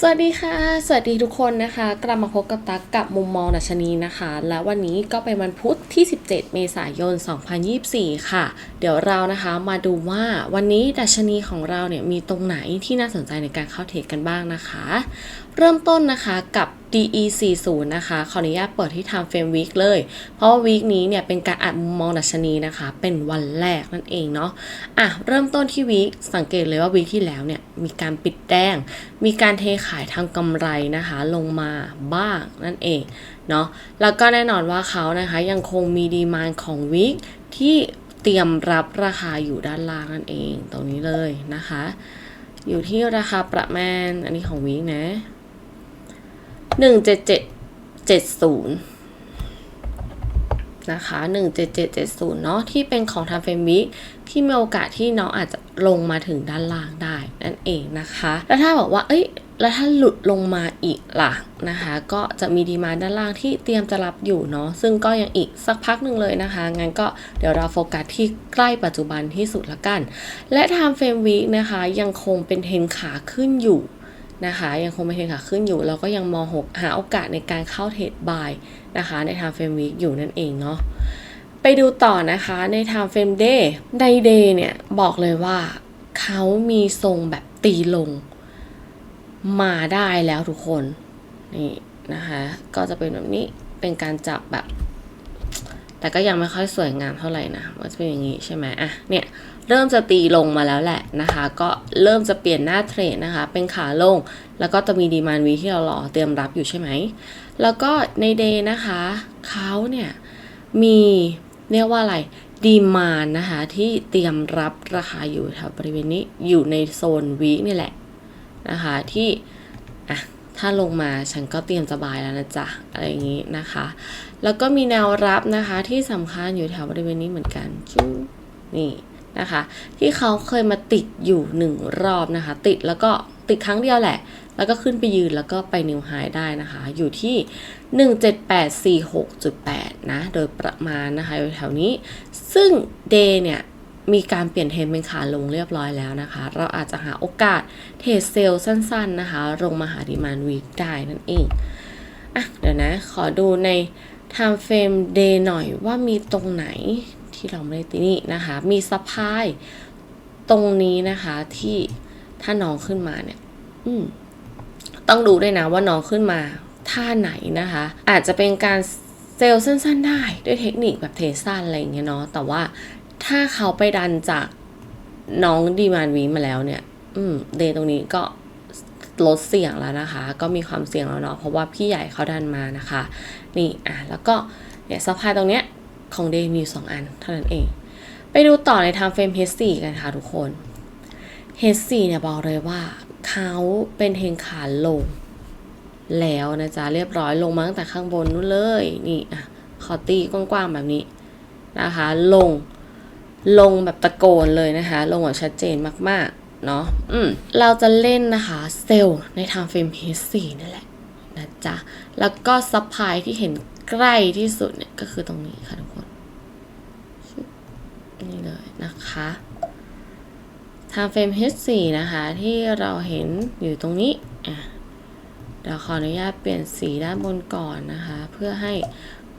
สวัสดีค่ะ สวัสดีทุกคนนะคะ กลับมาพบกับตักกับมุมมองดัชนีนะคะ และวันนี้ก็เป็นวันพุธที่ 17 เมษายน 2024 ค่ะ เดี๋ยวเรานะคะมาดูว่าวันนี้ดัชนีของเราเนี่ยมีตรงไหนที่น่าสนใจในการเข้าเทรดกันบ้างนะคะ เริ่มต้นนะคะกับ DE40 นะคะขออนุญาตเปิดที่ Time Frame Week เลย เพราะว่าวีคนี้เนี่ยเป็นการอ่านมุมมองดัชนีนะคะ เป็นวันแรกนั่นเองเนาะอะเริ่มต้นที่วีคสังเกตเลยว่าวีคที่แล้วเนี่ยมีการปิดแดง มีการเทขายทางกำไรนะคะ ลงมาบ้างนั่นเองเนาะแล้วก็แน่นอนว่าเขานะคะยังคงมีดีมานของวีคที่เตรียมรับราคาอยู่ด้านล่างนั่นเอง ตรงนี้เลยนะคะ อยู่ที่ราคาประมาณอันนี้ของวีคนะ หนึ่งเจ็ดเจ็ดเจ็ดศูนย์นะคะหนึ่งเจ็ดเจ็ดเจ็ดศูนย์เนาะที่เป็นของทางเฟรมวิที่มีโอกาสที่น้องอาจจะลงมาถึงด้านล่างได้นั่นเองนะคะ แล้วถ้าบอกว่า เอ้ย แล้วถ้าหลุดลงมาอีกล่ะนะคะ ก็จะมีดีมาด้านล่างที่เตรียมจะรับอยู่เนาะซึ่งก็ยังอีกสักพักหนึ่งเลยนะคะ งั้นก็เดี๋ยวเราโฟกัสที่ใกล้ปัจจุบันที่สุดละกัน และ Time Frame Week นะคะยังคงเป็นเทนขาขึ้นอยู่ นะคะยังคงเป็นเทรนขาขึ้นอยู่แล้วก็ยังมองหกหาโอกาสในการเข้าเทรดบายนะคะใน Time Frame Week อยู่นั่นเองเนาะไปดูต่อนะคะใน Time Frame Day ใน Day เนี่ยบอกเลยว่าเขามีทรงแบบตีลงมาได้แล้วทุกคนนี่นะคะก็จะเป็นแบบนี้เป็นการจับแบบ แต่ก็ยังไม่ค่อยสวยงามเท่าไหร่นะมันจะเป็นอย่างนี้ใช่ไหมอะเนี่ย เริ่มจะตีลงมาแล้วแหละนะคะ ก็เริ่มจะเปลี่ยนหน้าเทรดนะคะ เป็นขาลง แล้วก็จะมีดีมานวีที่เรารอเตรียมรับอยู่ใช่ไหม แล้วก็ในเดย์นะคะเขาเนี่ยมีเรียกว่าอะไรดีมานนะคะที่เตรียมรับราคาอยู่แถวบริเวณนี้อยู่ในโซนวีคนี่แหละนะคะที่อะถ้าลงมาฉันก็เตรียมจะบายแล้วนะจ๊ะอะไรอย่างนี้นะคะ แล้วก็มีแนวรับนะคะที่สำคัญอยู่แถวบริเวณนี้เหมือนกันจุ๊นี่ นะคะ ที่เขาเคยมาติดอยู่หนึ่งรอบนะคะ ติดแล้วก็ติดครั้งเดียวแหละ แล้วก็ขึ้นไปยืนแล้วก็ไปนิวไฮได้นะคะ อยู่ที่ 17846.8 นะ โดยประมาณนะคะอยู่แถวนี้ ซึ่งเดย์เนี่ยมีการเปลี่ยนเทรนเป็นขาลงเรียบร้อยแล้วนะคะ เราอาจจะหาโอกาสเทรดเซลล์สั้นๆนะคะ ลงมาหาดีมานวีคได้นั่นเอง อะ เดี๋ยวนะ ขอดูใน time frame day หน่อยว่ามีตรงไหน ที่เราไม่ได้ตีนี่นะคะ มีสะพายตรงนี้นะคะที่ถ้าน้องขึ้นมาเนี่ยต้องดูด้วยนะว่าน้องขึ้นมาท่าไหนนะคะ อาจจะเป็นการเซลล์สั้น ๆ ได้ด้วยเทคนิคแบบเทสั้นอะไรอย่างเงี้ยเนาะแต่ว่าถ้าเขาไปดันจากน้องดีมานวีมาแล้วเนี่ย อืมเดย์ตรงนี้ก็ลดเสี่ยงแล้วนะคะ ก็มีความเสี่ยงแล้วเนาะเพราะว่าพี่ใหญ่เขาดันมานะคะ นี่อะแล้วก็เนี่ยสะพายตรงเนี้ย ของเดย์มีอยู่สองอันเท่านั้นเอง ไปดูต่อใน time frame H4 กันค่ะทุกคน H4 เนี่ยบอกเลยว่าเขาเป็นเทรนขาลง แล้วนะจ๊ะเรียบร้อยลงมาตั้งแต่ข้างบนนู้นเลย นี่อะขอตีกว้างๆแบบนี้นะคะ ลงลงแบบตะโกนเลยนะคะ ลงแบบชัดเจนมากๆ เนาะอืมเราจะเล่นนะคะเซลล์ใน time frame H4 นั่นแหละนะจ๊ะ แล้วก็ซัพพลายที่เห็นใกล้ที่สุดเนี่ยก็คือตรงนี้ค่ะทุกคน นี่เลยนะคะ time frame H4 นะคะที่เราเห็นอยู่ตรงนี้อะเดี๋ยวขออนุญาตเปลี่ยนสีด้านบนก่อนนะคะ เพื่อให้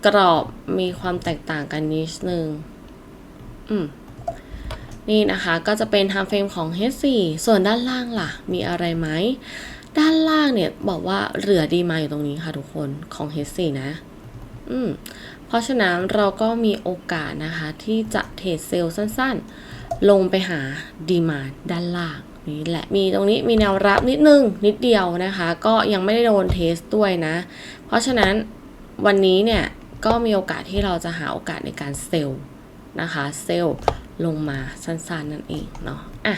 กรอบมีความแตกต่างกันนิดนึงอืมนี่นะคะก็จะเป็น time frame ของ H4 ส่วนด้านล่างล่ะ มีอะไรไหม ด้านล่างเนี่ยบอกว่าเหลือดีมาอยู่ตรงนี้ค่ะทุกคนของ H4 นะ อืมเพราะฉะนั้นเราก็มีโอกาสนะคะ ที่จะเทรดเซลล์สั้นๆ ลงไปหาดีมาด้านล่างนี่แหละมีตรงนี้มีแนวรับนิดนึงนิดเดียวนะคะ ก็ยังไม่ได้โดนเทสด้วยนะ เพราะฉะนั้นวันนี้เนี่ยก็มีโอกาสที่เราจะหาโอกาสในการเซลล์นะคะเซลล์ลงมาสั้นๆนั่นเองเนาะอะ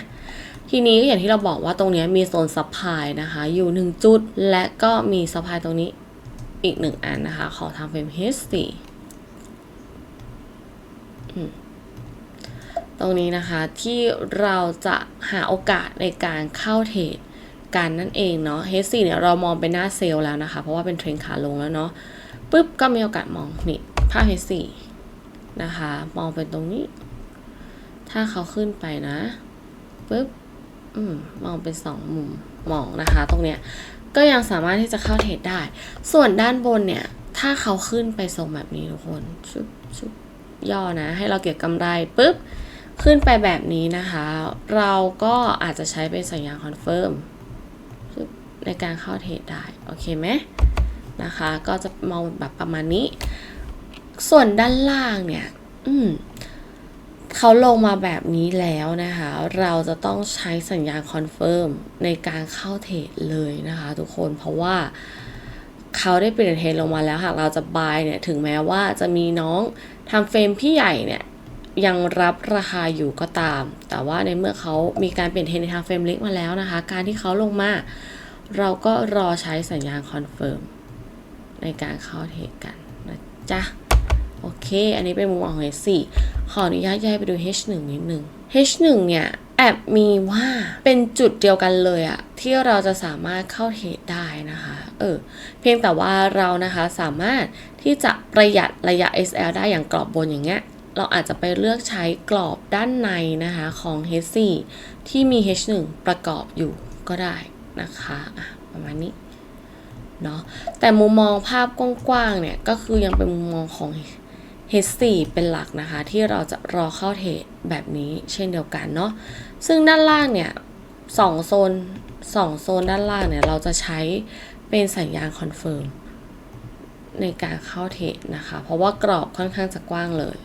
ทีนี้ก็อย่างที่เราบอกว่าตรงนี้มีโซนซัพพลายนะคะ อยู่ 1 จุด และก็มีซัพพลายตรงนี้ อีก1อันนะคะ ขอทำเป็น H4 อืมตรงนี้นะคะที่เราจะหาโอกาสในการเข้าเทรดกันนั่นเองเนาะ H4 เนี่ยเรามองเป็นหน้าเซลล์แล้วนะคะ เพราะว่าเป็นเทรนขาลงแล้วเนาะปุ๊บก็มีโอกาสมองนี่ภาพ H4 นะคะ มองเป็นตรงนี้ ถ้าเขาขึ้นไปนะปุ๊บอืมมองเป็นสองมุมมองนะคะ ตรงเนี้ย ก็ยังสามารถที่จะเข้าเทรดได้ ส่วนด้านบนเนี่ย ถ้าเขาขึ้นไปทรงแบบนี้ทุกคนชุบชุบย่อนะ ให้เราเก็บกำไรปุ๊บ ขึ้นไปแบบนี้นะคะ เราก็อาจจะใช้เป็นสัญญาณคอนเฟิร์มในการเข้าเทรดได้ โอเคไหมนะคะ ก็จะมองแบบประมาณนี้ ส่วนด้านล่างเนี่ย อืม เขาลงมาแบบนี้แล้วนะคะ เราจะต้องใช้สัญญาณคอนเฟิร์มในการเข้าเทรดเลยนะคะทุกคนเพราะว่าเขาได้เปลี่ยนเทรนลงมาแล้วหากเราจะบายเนี่ยถึงแม้ว่าจะมีน้องทำเฟรมพี่ใหญ่เนี่ยยังรับราคาอยู่ก็ตาม แต่ว่าในเมื่อเขามีการเปลี่ยนเทรนในทางเฟรมเล็กมาแล้วนะคะ การที่เขาลงมา เราก็รอใช้สัญญาณคอนเฟิร์มในการเข้าเทรดกันนะจ๊ะ โอเค อันนี้เป็นมุมมองของ H4 ขออนุญาตย้ายไปดู H1 นิดนึง H1 เนี่ยแอบมีว่าเป็นจุดเดียวกันเลยอะที่เราจะสามารถเข้าเทรดได้นะคะเออเพียงแต่ว่าเรานะคะสามารถที่จะประหยัดระยะ SL ได้อย่างกรอบบนอย่างเงี้ยเราอาจจะไปเลือกใช้กรอบด้านในนะคะของ H4 ที่มี H1 ประกอบอยู่ก็ได้นะคะประมาณนี้เนาะแต่มุมมองภาพกว้างๆเนี่ยก็คือยังเป็นมุมมองของ H4 เป็นหลักนะคะ ที่เราจะรอเข้าเทรดแบบนี้เช่นเดียวกันเนาะซึ่งด้านล่างเนี่ยสองโซนสองโซนด้านล่างเนี่ย เราจะใช้เป็นสัญญาณคอนเฟิร์มในการเข้าเทรดนะคะ เพราะว่ากรอบค่อนข้างจะกว้างเลย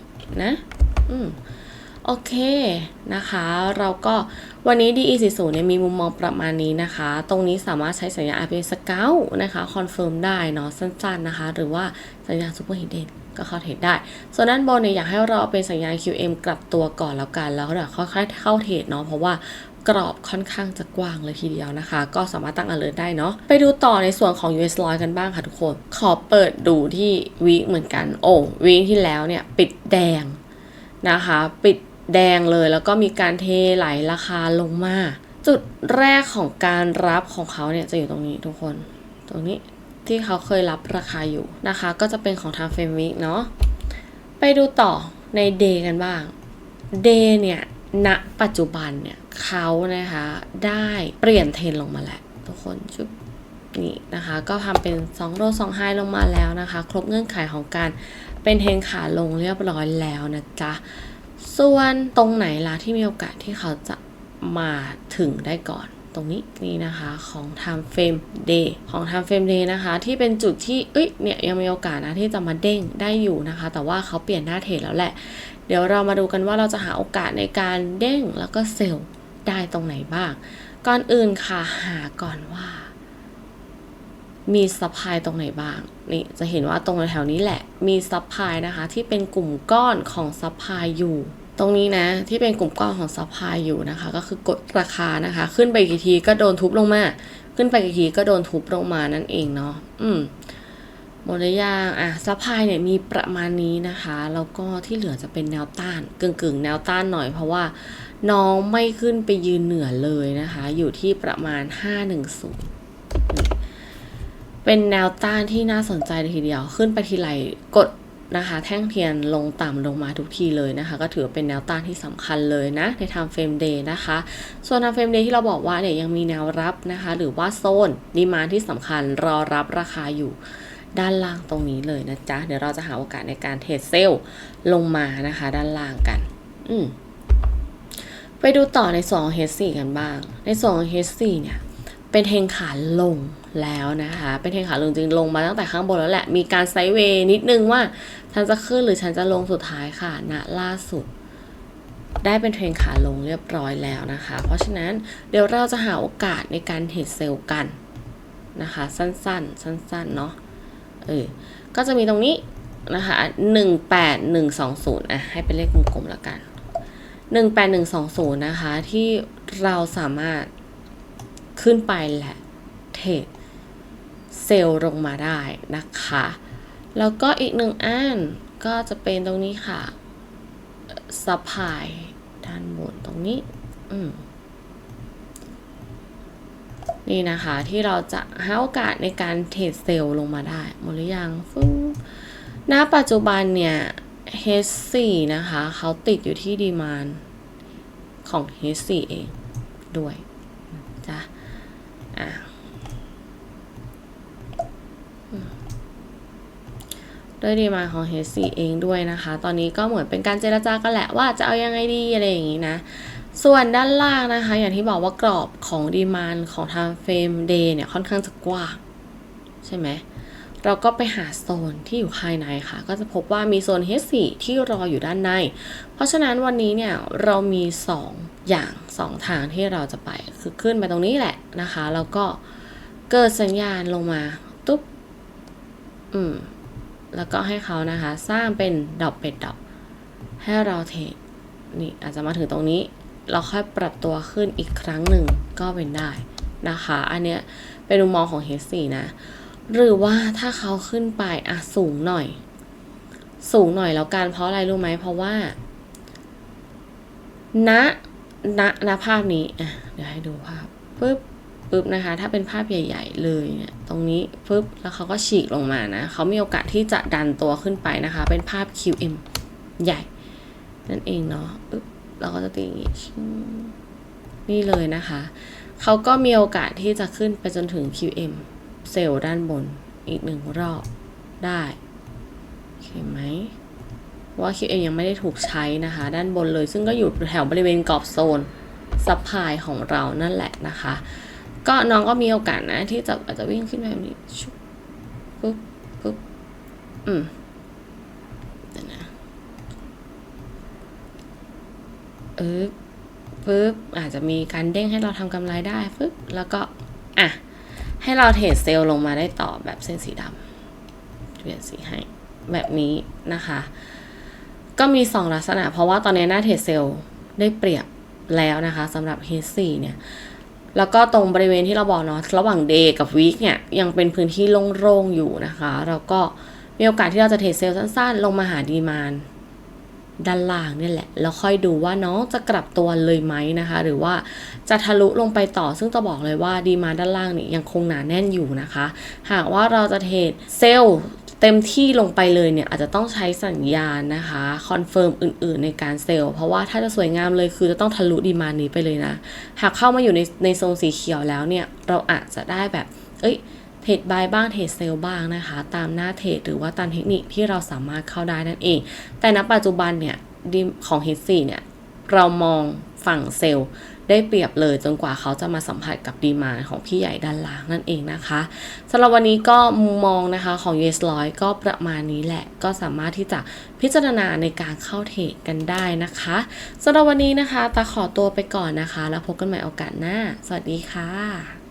นะ อืมโอเคนะคะ เราก็วันนี้ DE40 เนี่ยมีมุมมองประมาณนี้นะคะ ตรงนี้สามารถใช้สัญญาณ RPA Scout นะคะคอนเฟิร์มได้เนาะสั้นๆนะคะ หรือว่าสัญญาณ Super Hidden ก็เข้าเทรดได้ ส่วนด้านบนเนี่ยอยากให้เราเป็นสัญญาณ QM กลับตัวก่อนแล้วกัน แล้วเดี๋ยวค่อยๆเข้าเทรดเนาะเพราะว่ากรอบค่อนข้างจะกว้างเลยทีเดียวนะคะ ก็สามารถตั้ง alert ได้เนาะไปดูต่อในส่วนของ US 100 กันบ้างค่ะทุกคน ขอเปิดดูที่วีคเหมือนกัน โอ้วีคที่แล้วเนี่ยปิดแดงนะคะ ปิดแดงเลยแล้วก็มีการเทไหลราคาลงมา จุดแรกของการรับของเขาเนี่ยจะอยู่ตรงนี้ทุกคน ตรงนี้ ที่เขาเคยรับราคาอยู่นะคะ ก็จะเป็นของทางเฟมวิกเนาะไปดูต่อในเดย์กันบ้างเดย์เนี่ยณปัจจุบันเนี่ยเขานะคะได้เปลี่ยนเทรนลงมาแล้วทุกคนจุบนี่นะคะ ก็ทำเป็น2โล2ไฮลงมาแล้วนะคะ ครบเงื่อนไขของการเป็นเทรนขาลงเรียบร้อยแล้วนะจ๊ะ ส่วนตรงไหนล่ะที่มีโอกาสที่เขาจะมาถึงได้ก่อน ตรงนี้นี่นะคะของ time frame day ของ time frame day นะคะ ที่เป็นจุดที่เอ้ยเนี่ยยังมีโอกาสนะที่จะมาเด้งได้อยู่นะคะ แต่ว่าเขาเปลี่ยนหน้าเทรดแล้วแหละ เดี๋ยวเรามาดูกันว่าเราจะหาโอกาสในการเด้งแล้วก็เซลล์ได้ตรงไหนบ้าง ก่อนอื่นค่ะหาก่อนว่า มีซัพพลายตรงไหนบ้างนี่จะเห็นว่าตรงแถวนี้แหละมีซัพพลายนะคะ ที่เป็นกลุ่มก้อนของซัพพลายอยู่ ตรงนี้นะที่เป็นกลุ่มก้อนของซัพพลายอยู่นะคะ ก็คือกดราคานะคะ ขึ้นไปกี่ทีก็โดนทุบลงมา ขึ้นไปกี่ทีก็โดนทุบลงมานั่นเองเนาะอืมหมดหรือยังอะซัพพลายเนี่ยมีประมาณนี้นะคะ แล้วก็ที่เหลือจะเป็นแนวต้านกึ่งกึ่งๆแนวต้านหน่อยเพราะว่าน้องไม่ขึ้นไปยืนเหนือเลยนะคะ อยู่ที่ประมาณ 510 เป็นแนวต้านที่น่าสนใจเลยทีเดียว ขึ้นไปทีไรกด นะคะ แท่งเทียนลงต่ำลงมาทุกทีเลยนะคะ ก็ถือเป็นแนวต้านที่สำคัญเลยนะ ในทางเฟรมเดย์นะคะ ส่วนทางเฟรมเดย์ที่เราบอกว่าเนี่ยยังมีแนวรับนะคะ หรือว่าโซนดีมาที่สำคัญรอรับราคาอยู่ด้านล่างตรงนี้เลยนะจ๊ะ เดี๋ยวเราจะหาโอกาสในการเทรดเซลล์ลงมานะคะ ด้านล่างกัน อืมไปดูต่อในส่วนของ H4 กันบ้าง ในส่วนของ H4 เนี่ย เป็นเทงขาลงแล้วนะคะ เป็นเทงขาลงจริงลงมาตั้งแต่ข้างบนแล้วแหละ มีการไซด์เวย์นิดนึงว่าฉันจะขึ้นหรือฉันจะลงสุดท้ายค่ะณล่าสุด ได้เป็นเทรนขาลงเรียบร้อยแล้วนะคะ เพราะฉะนั้นเดี๋ยวเราจะหาโอกาสในการเทรดเซลล์กันนะคะ สั้นๆ สั้นๆ เนาะเออ ก็จะมีตรงนี้นะคะหนึ่งแปดหนึ่งสองศูนย์อะ ให้เป็นเลขกลมๆแล้วกันหนึ่งแปดหนึ่งสองศูนย์นะคะ ที่เราสามารถ ขึ้นไปและเทรดเซลล์ลงมาได้นะคะ แล้วก็อีกหนึ่งอันก็จะเป็นตรงนี้ค่ะซัพพลายด้านบนตรงนี้อืมนี่นะคะที่เราจะหาโอกาสในการเทรดเซลล์ลงมาได้หมดหรือยังฟึ้งณปัจจุบันเนี่ย H4 นะคะ เขาติดอยู่ที่ดีมานของ H4 เองด้วย อะด้วยดีมาของเฮสซี่เองด้วยนะคะ ตอนนี้ก็เหมือนเป็นการเจราจากันแหละว่าจะเอายังไงดีอะไรอย่างนี้นะ ส่วนด้านล่างนะคะ อย่างที่บอกว่ากรอบของดีมานของทางเฟรมเดย์เนี่ยค่อนข้างจะกว้างใช่ไหม เราก็ไปหาโซนที่อยู่ภายในค่ะ ก็จะพบว่ามีโซน H4 ที่รออยู่ด้านใน เพราะฉะนั้นวันนี้เนี่ยเรามี 2 อย่าง 2 ทางที่เราจะไป คือขึ้นไปตรงนี้แหละนะคะ แล้วก็เกิดสัญญาณลงมาตุ๊บอืมแล้วก็ให้เขานะคะ สร้างเป็นดอกเป็ดดอกให้เราเทนี่อาจจะมาถึงตรงนี้ เราค่อยปรับตัวขึ้นอีกครั้งหนึ่งก็เป็นได้นะคะ อันเนี้ยเป็นมุมมองของ H4 นะ หรือว่าถ้าเขาขึ้นไปอะสูงหน่อย สูงหน่อยแล้วกันเพราะอะไรรู้ไหมเพราะว่า ณ ณ ณ ภาพนี้อะเดี๋ยวให้ดูภาพปึ๊บปึ๊บนะคะ ถ้าเป็นภาพใหญ่ ๆ เลยเนี่ย ตรงนี้ปึ๊บแล้วเขาก็ฉีกลงมานะเขามีโอกาสที่จะดันตัวขึ้นไปนะคะ เป็นภาพ QM ใหญ่ นั่นเองเนาะปึ๊บเราก็จะตีอย่างงี้นี่เลยนะคะ เขาก็มีโอกาสที่จะขึ้นไปจนถึง QM เซลล์ด้านบนอีกหนึ่งรอบได้เห็นไหมว่า QM ยังไม่ได้ถูกใช้นะคะ ด้านบนเลย ซึ่งก็อยู่แถวบริเวณกรอบโซนซัพพลายของเรานั่นแหละนะคะ ก็น้องก็มีโอกาสนะ ที่จะอาจจะวิ่งขึ้นไปแบบนี้ชุบปุ๊บปุ๊บอืมเดี๋ยวนะเออปึ๊บอาจจะมีการเด้งให้เราทำกำไรได้ปึ๊บแล้วก็อะ ให้เราเทรดเซลล์ลงมาได้ต่อแบบเส้นสีดำเปลี่ยนสีให้แบบนี้นะคะ ก็มี 2 ลักษณะ เพราะว่าตอนนี้หน้าเทรดเซลล์ได้เปรียบแล้วนะคะสำหรับ H4 เนี่ย แล้วก็ตรงบริเวณที่เราบอกเนาะระหว่าง day กับ week เนี่ย ยังเป็นพื้นที่โล่งๆอยู่นะคะ แล้วก็มีโอกาสที่เราจะเทรดเซลล์สั้นๆ ลงมาหาดีมาน ด้านล่างเนี่ยแหละ แล้วค่อยดูว่าน้องจะกลับตัวเลยไหมนะคะ หรือว่าจะทะลุลงไปต่อซึ่งจะบอกเลยว่าดีมาด้านล่างนี่ยังคงหนาแน่นอยู่นะคะ หากว่าเราจะเทรดเซลล์เต็มที่ลงไปเลยเนี่ยอาจจะต้องใช้สัญญาณนะคะคอนเฟิร์มอื่นๆในการเซลล์เพราะว่าถ้าจะสวยงามเลยคือจะต้องทะลุดีมานนี้ไปเลยนะ หากเข้ามาอยู่ในในโซนสีเขียวแล้วเนี่ยเราอาจจะได้แบบ เอ้ย เทรดบายบ้างเทรดเซลล์บ้างนะคะ ตามหน้าเทรดหรือว่าตามเทคนิคที่เราสามารถเข้าได้นั่นเอง แต่ณปัจจุบันเนี่ยของ H4 เนี่ยเรามองฝั่งเซลล์ได้เปรียบเลยจนกว่าเขาจะมาสัมผัสกับดีมาของพี่ใหญ่ด้านล่างนั่นเองนะคะสำหรับวันนี้ก็มุมมองนะคะของ US 100ก็ประมาณนี้แหละ ก็สามารถที่จะพิจารณาในการเข้าเทรดกันได้นะคะสำหรับวันนี้นะคะตาขอตัวไปก่อนนะคะ แล้วพบกันใหม่โอกาสหน้า สวัสดีค่ะ